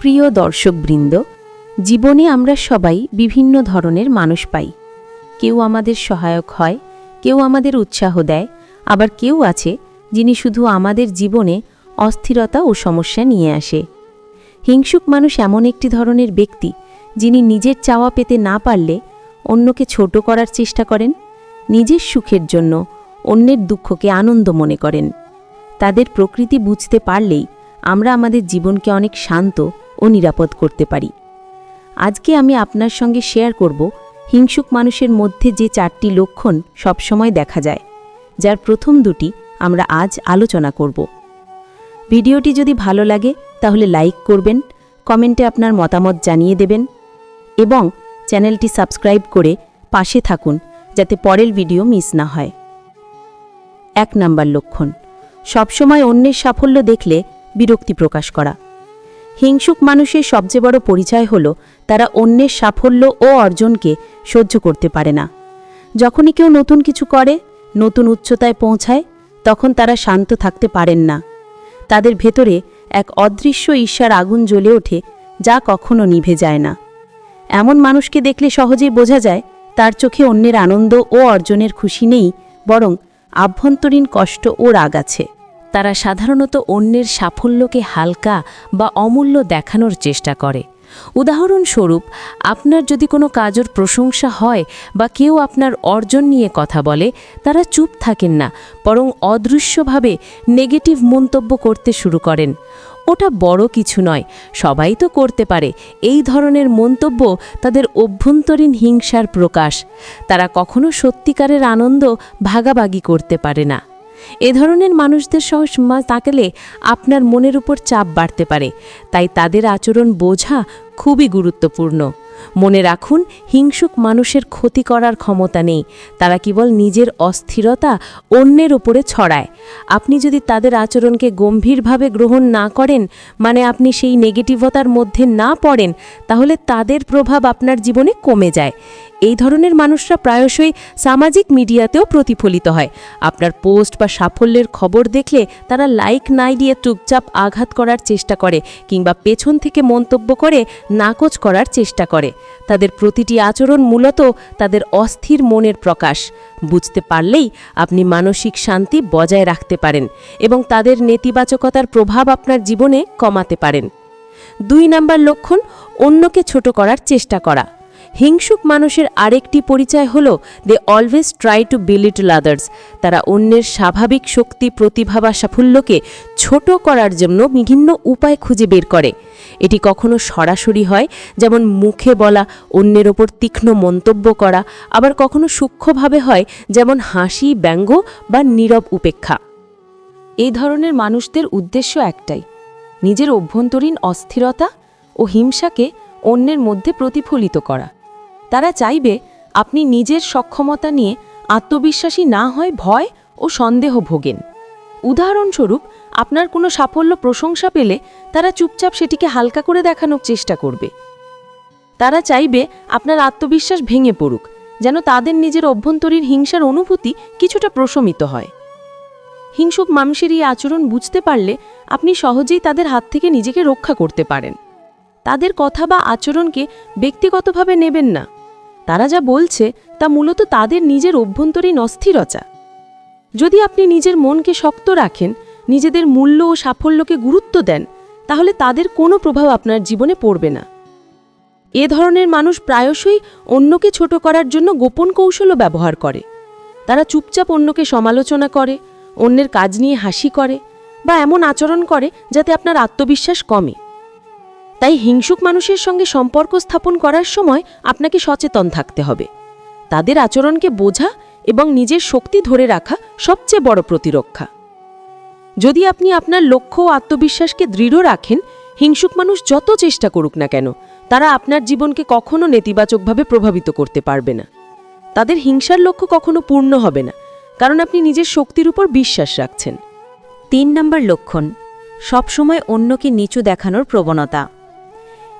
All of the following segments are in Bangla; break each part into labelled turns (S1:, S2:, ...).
S1: প্রিয় দর্শকবৃন্দ, জীবনে আমরা সবাই বিভিন্ন ধরনের মানুষ পাই। কেউ আমাদের সহায়ক হয়, কেউ আমাদের উৎসাহ দেয়, আবার কেউ আছে যিনি শুধু আমাদের জীবনে অস্থিরতা ও সমস্যা নিয়ে আসে। হিংসুক মানুষ এমন একটি ধরনের ব্যক্তি যিনি নিজের চাওয়া পেতে না পারলে অন্যকে ছোট করার চেষ্টা করেন, নিজের সুখের জন্য অন্যের দুঃখকে আনন্দ মনে করেন। তাদের প্রকৃতি বুঝতে পারলেই আমরা আমাদের জীবনকে অনেক শান্ত ও নিরাপদ করতে পারি। আজকে আমি আপনার সঙ্গে শেয়ার করব হিংসুক মানুষের মধ্যে যে চারটি লক্ষণ সবসময় দেখা যায়, যার প্রথম দুটি আমরা আজ আলোচনা করব। ভিডিওটি যদি ভালো লাগে, তাহলে লাইক করবেন, কমেন্টে আপনার মতামত জানিয়ে দেবেন এবং চ্যানেলটি সাবস্ক্রাইব করে পাশে থাকুন, যাতে পরের ভিডিও মিস না হয়। এক নাম্বার লক্ষণ, সবসময় অন্যের সাফল্য দেখলে বিরক্তি প্রকাশ করা। হিংসুক মানুষের সবচেয়ে বড় পরিচয় হল, তারা অন্যের সাফল্য ও অর্জনকে সহ্য করতে পারে না। যখনই কেউ নতুন কিছু করে, নতুন উচ্চতায় পৌঁছায়, তখন তারা শান্ত থাকতে পারেন না। তাদের ভেতরে এক অদৃশ্য ঈর্ষার আগুন জ্বলে ওঠে, যা কখনো নিভে যায় না। এমন মানুষকে দেখলে সহজেই বোঝা যায়, তার চোখে অন্যের আনন্দ ও অর্জনের খুশি নেই, বরং আভ্যন্তরীণ কষ্ট ও রাগ আছে। তারা সাধারণত অন্যের সাফল্যকে হালকা বা অমূল্য দেখানোর চেষ্টা করে। উদাহরণস্বরূপ, আপনার যদি কোনো কাজের প্রশংসা হয় বা কেউ আপনার অর্জন নিয়ে কথা বলে, তারা চুপ থাকেন না, বরং অদৃশ্যভাবে নেগেটিভ মন্তব্য করতে শুরু করেন। ওটা বড় কিছু নয়, সবাই তো করতে পারে, এই ধরনের মন্তব্য তাদের অভ্যন্তরীণ হিংসার প্রকাশ। তারা কখনো সত্যিকারের আনন্দ ভাগাভাগি করতে পারে না। এ ধরনের মানুষদের সহ তাকালে আপনার মনের উপর চাপ বাড়তে পারে। তাই তাদের আচরণ বোঝা খুবই গুরুত্বপূর্ণ। মনে রাখুন, হিংসুক মানুষের ক্ষতি করার ক্ষমতা নেই। তারা কেবল নিজের অস্থিরতা অন্যের ওপরে ছড়ায়। আপনি যদি তাদের আচরণকে গম্ভীরভাবে গ্রহণ না করেন মানে আপনি সেই নেগেটিভতার মধ্যে না পড়েন, তাহলে তাদের প্রভাব আপনার জীবনে কমে যায়। এই ধরনের মানুষরা প্রায়শই সামাজিক মিডিয়াতেও প্রতিফলিত হয়। আপনার পোস্ট বা সাফল্যের খবর দেখলে তারা লাইক নাই দিয়ে চুপচাপ আঘাত করার চেষ্টা করে কিংবা পেছন থেকে মন্তব্য করে নাকচ করার চেষ্টা করে। তাদের প্রতিটি আচরণ মূলত তাদের অস্থির মনের প্রকাশ। বুঝতে পারলেই আপনি মানসিক শান্তি বজায় রাখতে পারেন এবং তাদের নেতিবাচকতার প্রভাব আপনার জীবনে কমাতে পারেন। দুই নাম্বার লক্ষণ, অন্যকে ছোট করার চেষ্টা করা। হিংসুক মানুষের আরেকটি পরিচয় হল they always try to belittle others তারা অন্যের স্বাভাবিক শক্তি, প্রতিভা বা সাফল্যকে ছোট করার জন্য বিভিন্ন উপায় খুঁজে বের করে। এটি কখনো সরাসরি হয়, যেমন মুখে বলা, অন্যের ওপর তীক্ষ্ণ মন্তব্য করা, আবার কখনো সূক্ষ্মভাবে হয়, যেমন হাসি, ব্যঙ্গ বা নীরব উপেক্ষা। এই ধরনের মানুষদের উদ্দেশ্য একটাই, নিজের অভ্যন্তরীণ অস্থিরতা ও হিংসাকে অন্যের মধ্যে প্রতিফলিত করা। তারা চাইবে আপনি নিজের সক্ষমতা নিয়ে আত্মবিশ্বাসী না হয় ভয় ও সন্দেহ ভোগেন। উদাহরণস্বরূপ, আপনার কোনো সাফল্য প্রশংসা পেলে তারা চুপচাপ সেটিকে হালকা করে দেখানোর চেষ্টা করবে। তারা চাইবে আপনার আত্মবিশ্বাস ভেঙে পড়ুক, যেন তাদের নিজের অভ্যন্তরীণ হিংসার অনুভূতি কিছুটা প্রশমিত হয়। হিংসুক মানুষের এই আচরণ বুঝতে পারলে আপনি সহজেই তাদের হাত থেকে নিজেকে রক্ষা করতে পারেন। তাদের কথা বা আচরণকে ব্যক্তিগতভাবে নেবেন না। তারা যা বলছে তা মূলত তাদের নিজের অভ্যন্তরীণ অস্থিরতা। যদি আপনি নিজের মনকে শক্ত রাখেন, নিজেদের মূল্য ও সাফল্যকে গুরুত্ব দেন, তাহলে তাদের কোনো প্রভাব আপনার জীবনে পড়বে না। এ ধরনের মানুষ প্রায়শই অন্যকে ছোট করার জন্য গোপন কৌশলও ব্যবহার করে। তারা চুপচাপ অন্যকে সমালোচনা করে, অন্যের কাজ নিয়ে হাসি করে বা এমন আচরণ করে যাতে আপনার আত্মবিশ্বাস কমে। তাই হিংসুক মানুষের সঙ্গে সম্পর্ক স্থাপন করার সময় আপনাকে সচেতন থাকতে হবে। তাদের আচরণকে বোঝা এবং নিজের শক্তি ধরে রাখা সবচেয়ে বড় প্রতিরক্ষা। যদি আপনি আপনার লক্ষ্য ও আত্মবিশ্বাসকে দৃঢ় রাখেন, হিংসুক মানুষ যত চেষ্টা করুক না কেন, তারা আপনার জীবনকে কখনো নেতিবাচকভাবে প্রভাবিত করতে পারবে না। তাদের হিংসার লক্ষ্য কখনো পূর্ণ হবে না, কারণ আপনি নিজের শক্তির উপর বিশ্বাস রাখছেন। তিন নম্বর লক্ষণ, সবসময় অন্যকে নিচু দেখানোর প্রবণতা।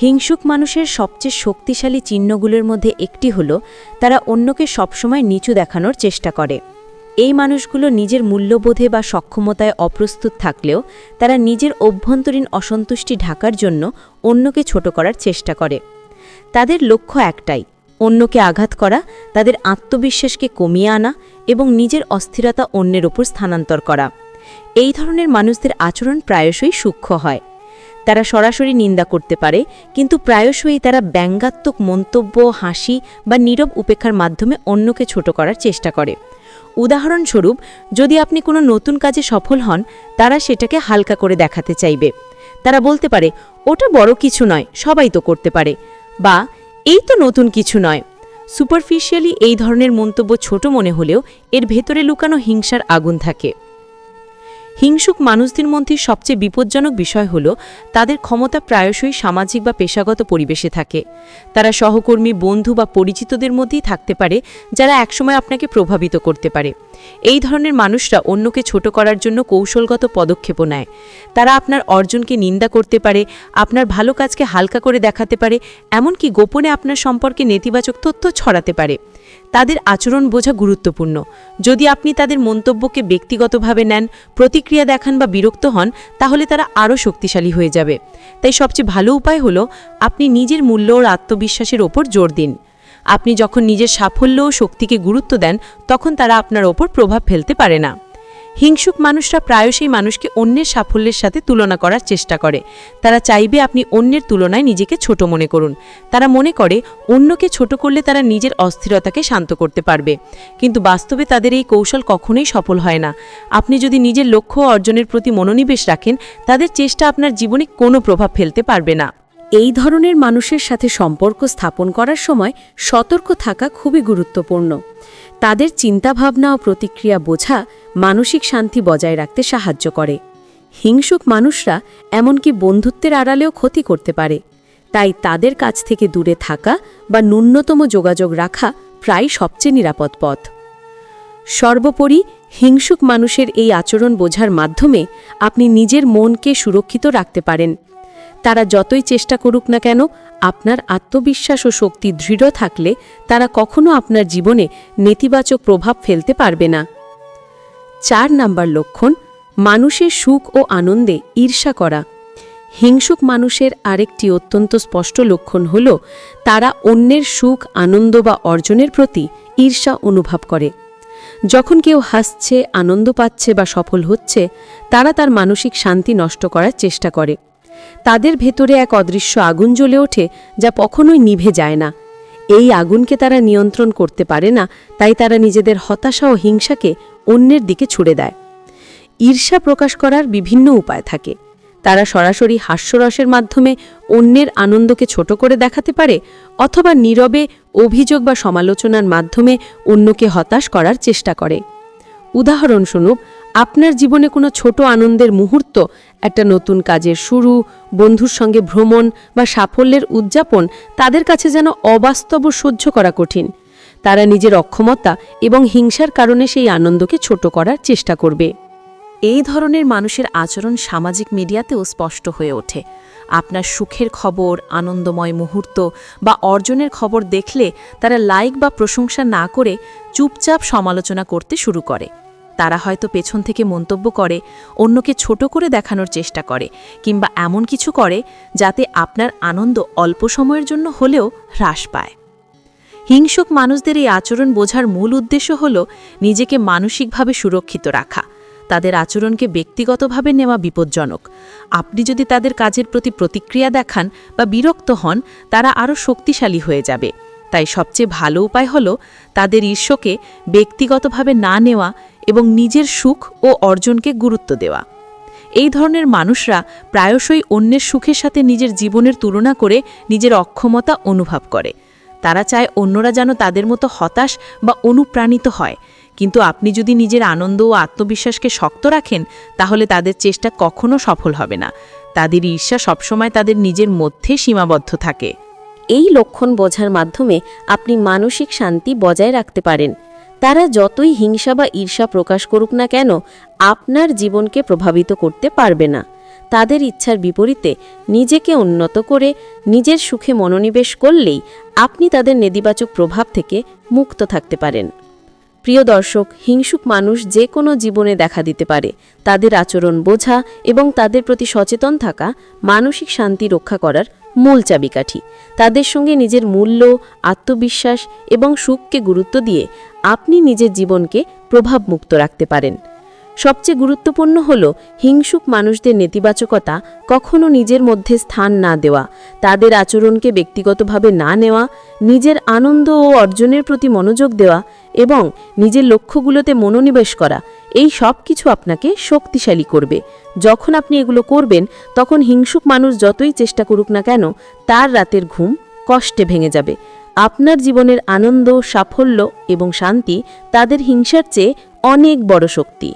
S1: হিংসুক মানুষের সবচেয়ে শক্তিশালী চিহ্নগুলোর মধ্যে একটি হল, তারা অন্যকে সবসময় নিচু দেখানোর চেষ্টা করে। এই মানুষগুলো নিজের মূল্যবোধে বা সক্ষমতায় অপ্রস্তুত থাকলেও, তারা নিজের অভ্যন্তরীণ অসন্তুষ্টি ঢাকার জন্য অন্যকে ছোট করার চেষ্টা করে। তাদের লক্ষ্য একটাই, অন্যকে আঘাত করা, তাদের আত্মবিশ্বাসকে কমিয়ে আনা এবং নিজের অস্থিরতা অন্যের ওপর স্থানান্তর করা। এই ধরনের মানুষদের আচরণ প্রায়শই সূক্ষ্ম হয়। তারা সরাসরি নিন্দা করতে পারে, কিন্তু প্রায়শই তারা ব্যঙ্গাত্মক মন্তব্য, হাসি বা নীরব উপেক্ষার মাধ্যমে অন্যকে ছোট করার চেষ্টা করে। উদাহরণস্বরূপ, যদি আপনি কোনো নতুন কাজে সফল হন, তারা সেটাকে হালকা করে দেখাতে চাইবে। তারা বলতে পারে, ওটা বড় কিছু নয়, সবাই তো করতে পারে। বা, এই তো নতুন কিছু নয়। সুপারফিশিয়ালি এই ধরনের মন্তব্য ছোট মনে হলেও এর ভেতরে লুকানো হিংসার আগুন থাকে। হিংসুক মানুষদের মধ্যে সবচেয়ে বিপজ্জনক বিষয় হল, তাদের ক্ষমতা প্রায়শই সামাজিক বা পেশাগত পরিবেশে থাকে। তারা সহকর্মী, বন্ধু বা পরিচিতদের মধ্যেই থাকতে পারে, যারা একসময় আপনাকে প্রভাবিত করতে পারে। এই ধরনের মানুষরা অন্যকে ছোট করার জন্য কৌশলগত পদক্ষেপও নেয়। তারা আপনার অর্জনকে নিন্দা করতে পারে, আপনার ভালো কাজকে হালকা করে দেখাতে পারে, এমনকি গোপনে আপনার সম্পর্কে নেতিবাচক তথ্য ছড়াতে পারে। তাদের আচরণ বোঝা গুরুত্বপূর্ণ। যদি আপনি তাদের মন্তব্যকে ব্যক্তিগতভাবে নেন, প্রতিক্রিয়া দেখান বা বিরক্ত হন, তাহলে তারা আরও শক্তিশালী হয়ে যাবে। তাই সবচেয়ে ভালো উপায় হলো আপনি নিজের মূল্য ও আত্মবিশ্বাসের ওপর জোর দিন। আপনি যখন নিজের সাফল্য ও শক্তিকে গুরুত্ব দেন, তখন তারা আপনার ওপর প্রভাব ফেলতে পারে না। হিংসুক মানুষরা প্রায়শই মানুষকে অন্যের সাফল্যের সাথে তুলনা করার চেষ্টা করে। তারা চাইবে আপনি অন্যের তুলনায় নিজেকে ছোট মনে করুন। তারা মনে করে, অন্যকে ছোট করলে তারা নিজের অস্থিরতাকে শান্ত করতে পারবে। কিন্তু বাস্তবে তাদের এই কৌশল কখনোই সফল হয় না। আপনি যদি নিজের লক্ষ্য অর্জনের প্রতি মনোনিবেশ রাখেন, তাদের চেষ্টা আপনার জীবনে কোনো প্রভাব ফেলতে পারবে না। এই ধরনের মানুষের সাথে সম্পর্ক স্থাপন করার সময় সতর্ক থাকা খুবই গুরুত্বপূর্ণ। তাদের চিন্তাভাবনা ও প্রতিক্রিয়া বোঝা মানসিক শান্তি বজায় রাখতে সাহায্য করে। হিংসুক মানুষরা এমনকি বন্ধুত্বের আড়ালেও ক্ষতি করতে পারে। তাই তাদের কাছ থেকে দূরে থাকা বা ন্যূনতম যোগাযোগ রাখা প্রায় সবচেয়ে নিরাপদ পথ। সর্বোপরি হিংসুক মানুষের এই আচরণ বোঝার মাধ্যমে আপনি নিজের মনকে সুরক্ষিত রাখতে পারেন। তারা যতই চেষ্টা করুক না কেন, আপনার আত্মবিশ্বাস ও শক্তি দৃঢ় থাকলে তারা কখনো আপনার জীবনে নেতিবাচক প্রভাব ফেলতে পারবে না। চার নাম্বার লক্ষণ, মানুষের সুখ ও আনন্দে ঈর্ষা করা। হিংসুক মানুষের আরেকটি অত্যন্ত স্পষ্ট লক্ষণ হল, তারা অন্যের সুখ, আনন্দ বা অর্জনের প্রতি ঈর্ষা অনুভব করে। যখন কেউ হাসছে, আনন্দ পাচ্ছে বা সফল হচ্ছে, তারা তার মানসিক শান্তি নষ্ট করার চেষ্টা করে। তাদের ভেতরে এক অদৃশ্য আগুন জ্বলে ওঠে যা কখনোই নিভে যায় না। এই আগুনকে তারা নিয়ন্ত্রণ করতে পারে না, তাই তারা নিজেদের হতাশা ও হিংসাকে অন্যের দিকে ছুড়ে দেয়। ঈর্ষা প্রকাশ করার বিভিন্ন উপায় থাকে। তারা সরাসরি হাস্যরসের মাধ্যমে অন্যের আনন্দকে ছোট করে দেখাতে পারে অথবা নীরবে অভিযোগ বা সমালোচনার মাধ্যমে অন্যকে হতাশ করার চেষ্টা করে। উদাহরণস্বরূপ, আপনার জীবনে কোনো ছোট আনন্দের মুহূর্ত, একটা নতুন কাজের শুরু, বন্ধুর সঙ্গে ভ্রমণ বা সাফল্যের উদযাপন তাদের কাছে যেন অবাস্তব সহ্য করা কঠিন। তারা নিজের অক্ষমতা এবং হিংসার কারণে সেই আনন্দকে ছোট করার চেষ্টা করবে। এই ধরনের মানুষের আচরণ সামাজিক মিডিয়াতেও স্পষ্ট হয়ে ওঠে। আপনার সুখের খবর, আনন্দময় মুহূর্ত বা অর্জনের খবর দেখলে তারা লাইক বা প্রশংসা না করে চুপচাপ সমালোচনা করতে শুরু করে। তারা হয়তো পেছন থেকে মন্তব্য করে, অন্যকে ছোট করে দেখানোর চেষ্টা করে কিংবা এমন কিছু করে যাতে আপনার আনন্দ অল্প সময়ের জন্য হলেও হ্রাস পায়। হিংসুক মানুষদের এই আচরণ বোঝার মূল উদ্দেশ্য হল নিজেকে মানসিকভাবে সুরক্ষিত রাখা। তাদের আচরণকে ব্যক্তিগতভাবে নেওয়া বিপজ্জনক। আপনি যদি তাদের কাজের প্রতি প্রতিক্রিয়া দেখান বা বিরক্ত হন, তারা আরও শক্তিশালী হয়ে যাবে। তাই সবচেয়ে ভালো উপায় হল তাদের ঈর্ষকে ব্যক্তিগতভাবে না নেওয়া এবং নিজের সুখ ও অর্জনকে গুরুত্ব দেওয়া। এই ধরনের মানুষরা প্রায়শই অন্যের সুখের সাথে নিজের জীবনের তুলনা করে নিজের অক্ষমতা অনুভব করে। তারা চায় অন্যরা যেন তাদের মতো হতাশ বা অনুপ্রাণিত হয়। কিন্তু আপনি যদি নিজের আনন্দ ও আত্মবিশ্বাসকে শক্ত রাখেন, তাহলে তাদের চেষ্টা কখনো সফল হবে না। তাদের ঈর্ষা সবসময় তাদের নিজের মধ্যে সীমাবদ্ধ থাকে। এই লক্ষণ বোঝার মাধ্যমে আপনি মানসিক শান্তি বজায় রাখতে পারেন। তারা যতই হিংসা বা ঈর্ষা প্রকাশ করুক না কেন, আপনার জীবনকে প্রভাবিত করতে পারবে না। তাদের ইচ্ছার বিপরীতে নিজেকে উন্নত করে, নিজের সুখে মনোনিবেশ করলেই আপনি তাদের নেতিবাচক প্রভাব থেকে মুক্ত থাকতে পারেন। প্রিয় দর্শক, হিংসুক মানুষ যে কোনো জীবনে দেখা দিতে পারে। তাদের আচরণ বোঝা এবং তাদের প্রতি সচেতন থাকা মানসিক শান্তি রক্ষা করার মূল চাবিকাঠি। তাদের সঙ্গে নিজের মূল্য, আত্মবিশ্বাস এবং সুখকে গুরুত্ব দিয়ে আপনি নিজের জীবনকে প্রভাবমুক্ত রাখতে পারেন। সবচেয়ে গুরুত্বপূর্ণ হল হিংসুক মানুষদের নেতিবাচকতা কখনো নিজের মধ্যে স্থান না দেওয়া, তাদের আচরণকে ব্যক্তিগতভাবে না নেওয়া, নিজের আনন্দ ও অর্জনের প্রতি মনোযোগ দেওয়া এবং নিজের লক্ষ্যগুলোতে মনোনিবেশ করা, এই সব কিছু আপনাকে শক্তিশালী করবে। যখন আপনি এগুলো করবেন, তখন হিংসুক মানুষ যতই চেষ্টা করুক না কেন, তার রাতের ঘুম কষ্টে ভেঙে যাবে। আপনার জীবনের আনন্দ, সাফল্য এবং শান্তি তাদের হিংসার চেয়ে অনেক বড় শক্তি।